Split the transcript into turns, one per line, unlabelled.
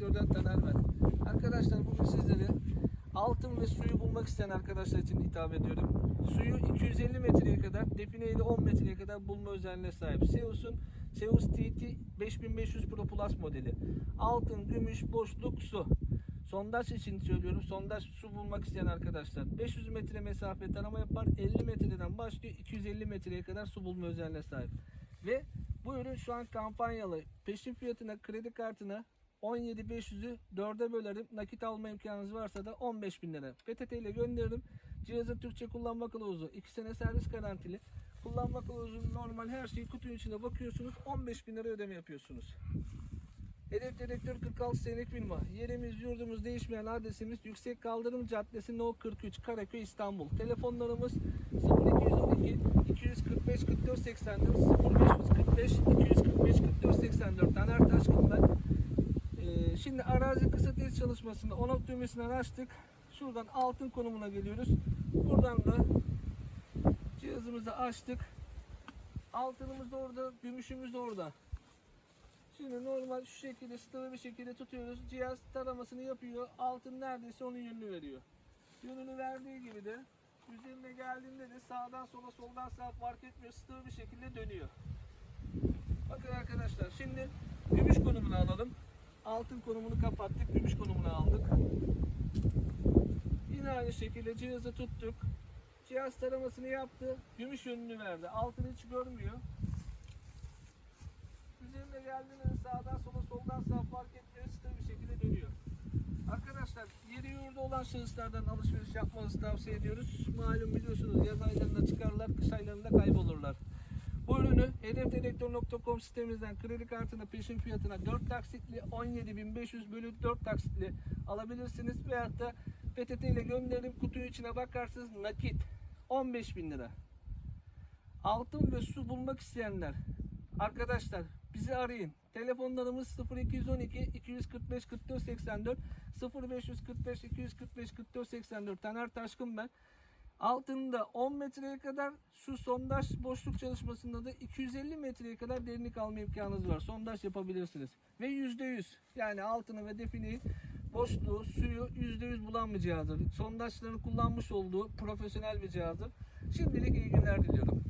Dedektörden Taner ben. Arkadaşlar bugün sizlere altın ve suyu bulmak isteyen arkadaşlar için hitap ediyorum. Suyu 250 metreye kadar, defineyi de 10 metreye kadar bulma özelliğine sahip. Seus'un Seus TT 5500 Pro Plus modeli. Altın, gümüş, boşluk, su. Sondaj için söylüyorum. Sondaj su bulmak isteyen arkadaşlar 500 metre mesafe tarama yapar. 50 metreden başlıyor 250 metreye kadar su bulma özelliğine sahip. Ve bu ürün şu an kampanyalı. Peşin fiyatına kredi kartına 17.500'ü 4'e bölerim. Nakit alma imkanınız varsa da 15.000 lira. PTT ile gönderirim. Cihazın Türkçe kullanma kılavuzu 2 sene servis garantili. Kullanma kılavuzunun normal her şeyi kutunun içine bakıyorsunuz. 15.000 lira ödeme yapıyorsunuz. Hedef Dedektör 46 senelik firma. Yerimiz yurdumuz değişmeyen adresimiz Yüksek Kaldırım Caddesi No 43 Karaköy İstanbul. Telefonlarımız 0212 245 44 84 0545 245 44 84 Taner Taşkın ben. Şimdi arazi kısa test çalışmasında on düğmesinden açtık. Şuradan altın konumuna geliyoruz. Buradan da cihazımızı açtık. Altınımız da orada, gümüşümüz de orada. Şimdi normal şu şekilde stabil bir şekilde tutuyoruz. Cihaz taramasını yapıyor. Altın neredeyse onun yönünü veriyor. Yönünü verdiği gibi de üzerine geldiğinde de sağdan sola soldan sağa fark etmiyor. Stabil bir şekilde dönüyor. Bakın arkadaşlar şimdi gümüş konumunu alalım. Altın konumunu kapattık. Gümüş konumunu aldık. Yine aynı şekilde cihazı tuttuk. Cihaz taramasını yaptı. Gümüş yönünü verdi. Altını hiç görmüyor. Üzerine geldiğinde sağdan sola soldan sağa fark etmiyor. Stabil bir şekilde dönüyor. Arkadaşlar yeri yurdu olan şahıslardan alışveriş yapmanızı tavsiye ediyoruz. Malum biliyorsunuz yaz aylarında çıkarlar, kış aylarında kaybolurlar. Hedefdedektör.com sitemizden kredi kartına peşin fiyatına 4 taksitli 17.500 bölü 4 taksitli alabilirsiniz. Veyahut da PTT ile gönderim kutunun içine bakarsınız nakit 15.000 lira. Altın ve su bulmak isteyenler arkadaşlar bizi arayın. Telefonlarımız 0212 245 44 84 0545 245 44 84 Taner Taşkın ben. Altında 10 metreye kadar şu sondaj boşluk çalışmasında da 250 metreye kadar derinlik alma imkanınız var. Sondaj yapabilirsiniz. Ve %100 yani altını ve defineyi boşluğu, suyu %100 bulan bir cihazdır. Sondajların kullanmış olduğu profesyonel bir cihazdır. Şimdilik iyi günler diliyorum.